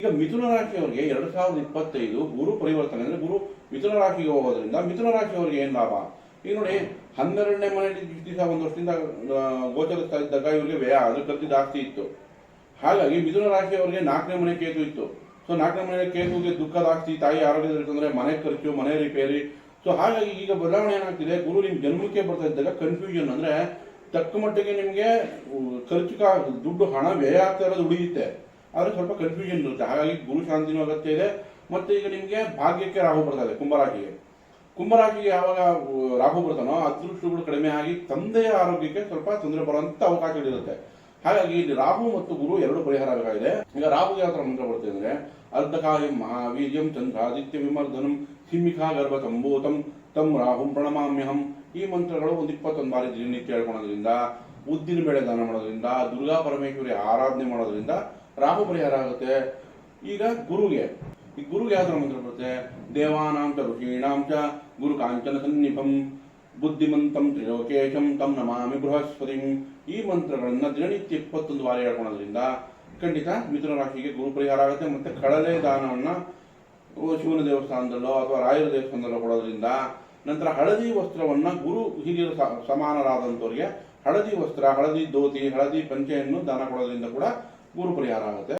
ಈಗ ಮಿಥುನ ರಾಶಿಯವರಿಗೆ ಎರಡು ಸಾವಿರದ ಇಪ್ಪತ್ತೈದು ಗುರು ಪರಿವರ್ತನೆ ಅಂದ್ರೆ ಗುರು ಮಿಥುನ ರಾಶಿಗೆ ಹೋಗೋದ್ರಿಂದ ಮಿಥುನ ರಾಶಿಯವರಿಗೆ ಏನ್ ಲಾಭ? ಈಗ ನೋಡಿ, ಹನ್ನೆರಡನೇ ಮನೆಯಲ್ಲಿ ದಿವಸ ಒಂದು ವರ್ಷದಿಂದ ಗೋಚರಿಸ್ತಾ ಇದ್ದಾಗ ಇವರಿಗೆ ವ್ಯಯ, ಅದ್ರ ಖರ್ಚು ಜಾಸ್ತಿ ಇತ್ತು. ಹಾಗಾಗಿ ಮಿಥುನ ರಾಶಿಯವರಿಗೆ ನಾಲ್ಕನೇ ಮನೆ ಕೇತು ಇತ್ತು. ಸೊ ನಾಲ್ಕನೇ ಮನೆ ಕೇತುಗೆ ದುಃಖ ಜಾಸ್ತಿ, ತಾಯಿ ಆರೋಗ್ಯದಲ್ಲಿ ಅಂದ್ರೆ ಮನೆ ಖರ್ಚು, ಮನೆ ರಿಪೇರಿ. ಸೊ ಹಾಗಾಗಿ ಈಗ ಬದಲಾವಣೆ ಏನಾಗ್ತಿದೆ? ಗುರು ನಿಮ್ ಜನ್ಮಕ್ಕೆ ಬರ್ತಾ ಇದ್ದಾಗ ಕನ್ಫ್ಯೂಷನ್ ಅಂದ್ರೆ ತಕ್ಕ ಮಟ್ಟಿಗೆ ನಿಮಗೆ ಖರ್ಚು ದುಡ್ಡು, ಹಣ ವ್ಯಯ ಆಗ್ತಾ ಇರೋದು ಉಳಿಯುತ್ತೆ. ಆದ್ರೆ ಸ್ವಲ್ಪ ಕನ್ಫ್ಯೂಷನ್ ಇರುತ್ತೆ ಹಾಗಾಗಿ ಗುರು ಶಾಂತಿನೂ ಅಗತ್ಯ ಇದೆ. ಮತ್ತೆ ಈಗ ನಿಮಗೆ ಭಾಗ್ಯಕ್ಕೆ ರಾಹು ಬರ್ತಾ ಇದೆ ಕುಂಭರಾಶಿಗೆ. ಕುಂಭರಾಶಿಗೆ ಯಾವಾಗ ರಾಹು ಬರ್ತಾನೋ ಅದೃಷ್ಟಗಳು ಕಡಿಮೆ ಆಗಿ ತಂದೆಯ ಆರೋಗ್ಯಕ್ಕೆ ಸ್ವಲ್ಪ ತೊಂದರೆ ಬರುವಂಥ ಅವಕಾಶಗಳಿರುತ್ತೆ ಹಾಗಾಗಿ ಇಲ್ಲಿ ರಾಹು ಮತ್ತು ಗುರು ಎರಡು ಪರಿಹಾರ ಬೇಕಾಗಿದೆ ಈಗ ರಾಹುಗೆ ಯಾವ ಥರ ಮಂತ್ರ ಬರ್ತದೆ ಅಂದರೆ ಅರ್ಧಕಾಯಂ ಮಹಾವೀರ್ಯಂ ಚಂದ್ರಾದಿತ್ಯ ವಿಮರ್ದನಂ ಸಿಂಹಿಕಾ ಗರ್ಭ ತಂಬೂತಂ ತಮ್ ರಾಹುಂ ಪ್ರಣಮಾಮ್ಯಹಂ. ಈ ಮಂತ್ರಗಳು ಒಂದು ಇಪ್ಪತ್ತೊಂದು ಬಾರಿ ದಿನನಿತ್ಯ ಹೇಳ್ಕೊಳೋದ್ರಿಂದ, ಉದ್ದಿನ ಬೇಳೆ ದಾನ ಮಾಡೋದ್ರಿಂದ, ದುರ್ಗಾ ಪರಮೇಶ್ವರಿ ಆರಾಧನೆ ಮಾಡೋದ್ರಿಂದ ರಾಹು ಪರಿಹಾರ ಆಗುತ್ತೆ. ಈಗ ಗುರುಗೆ. ಈ ಗುರುಗೆ ಯಾವ್ದು ಮಂತ್ರ ಬರುತ್ತೆ? ದೇವಾನಾಂಚ ಚ ಋಷೀಣಾಂ ಚ ಗುರು ಕಾಂಚನ ಸನ್ನಿಭಂ. ಬುದ್ಧಿಮಂತಂ ತ್ರಿಲೋಕೇಶಂ ತಂ ನಮಾಮಿ ಬೃಹಸ್ಪತಿಂ. ಈ ಮಂತ್ರಗಳನ್ನ ದಿನನಿತ್ಯ ಇಪ್ಪತ್ತೊಂದು ಬಾರಿ ಹೇಳ್ಕೊಳ್ಳೋದ್ರಿಂದ ಖಂಡಿತ ಮಿಥುನ ರಾಶಿಗೆ ಗುರು ಪರಿಹಾರ ಆಗುತ್ತೆ. ಮತ್ತೆ ಕಡಲೆ ದಾನವನ್ನ ಶಿವನ ದೇವಸ್ಥಾನದಲ್ಲೋ ಅಥವಾ ರಾಯರ ದೇವಸ್ಥಾನದಲ್ಲೋ ಕೊಡೋದ್ರಿಂದ ನಂತರ ಹಳದಿ ವಸ್ತ್ರವನ್ನ ಗುರು ಹಿರಿಯರು ಸಮಾನರಾದಂಥವ್ರಿಗೆ ಹಳದಿ ವಸ್ತ್ರ, ಹಳದಿ ದೋತಿ ಹಳದಿ ಪಂಚೆಯನ್ನು ದಾನ ಕೊಡೋದ್ರಿಂದ ಕೂಡ ಗುರು ಪರಿಹಾರ ಆಗುತ್ತೆ